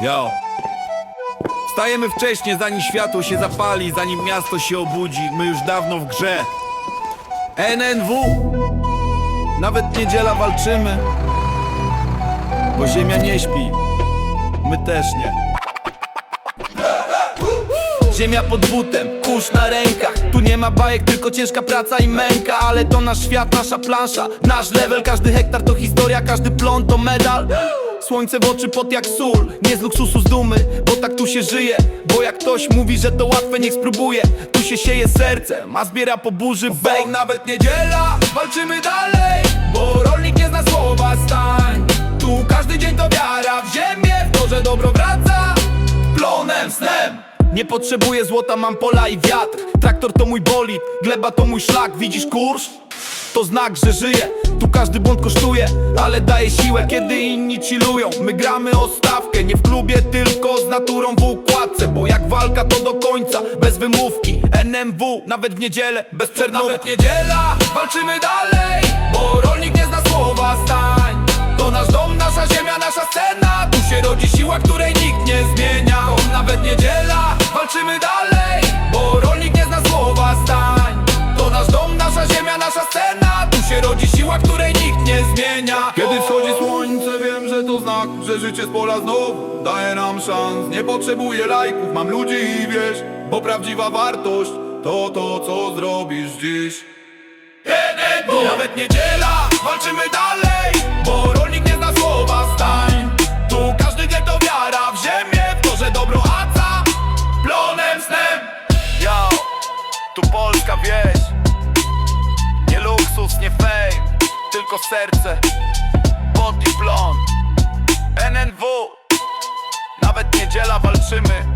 Yo. Wstajemy wcześnie, zanim światło się zapali, zanim miasto się obudzi. My już dawno w grze. NNW. Nawet niedziela walczymy. Bo ziemia nie śpi. My też nie. Ziemia pod butem, kurz na rękach Tu nie ma bajek, tylko ciężka praca i męka Ale to nasz świat, nasza plansza Nasz level, każdy hektar to historia Każdy plon to medal Słońce w oczy, pot jak sól Nie z luksusu, z dumy, bo tak tu się żyje. Bo jak ktoś mówi, że to łatwe, niech spróbuje. Tu się sieje serce, a zbiera po burzy Bo nawet niedziela, walczymy dalej Bo rolnik nie zna słowa stań. Tu każdy dzień to wiara w ziemię W to, że dobro wraca plonem, snem. Nie potrzebuję złota, mam pola i wiatr. Traktor to mój bolid, gleba to mój szlak. Widzisz kurz? To znak, że żyję. Tu każdy błąd kosztuje, ale daje siłę Kiedy inni chillują, my gramy o stawkę Nie w klubie, tylko z naturą w układce Bo jak walka to do końca, bez wymówki. NMW, nawet w niedzielę, bez przernówki Nawet niedziela, walczymy dalej zmienia Kiedy wschodzi słońce wiem, że to znak Że życie z pola znowu daje nam szans. Nie potrzebuję lajków, mam ludzi i wiesz Bo prawdziwa wartość to to, co zrobisz dziś. NNW Nawet niedziela, walczymy dalej Bo rolnik nie zna słowa stań. Tu każdy wie to wiara w ziemię W to, że dobro aca Plonem, snem. Yo, tu polska wieś. Nie luksus, nie fame Tylko serce Pot i plon NNW Nawet niedziela walczymy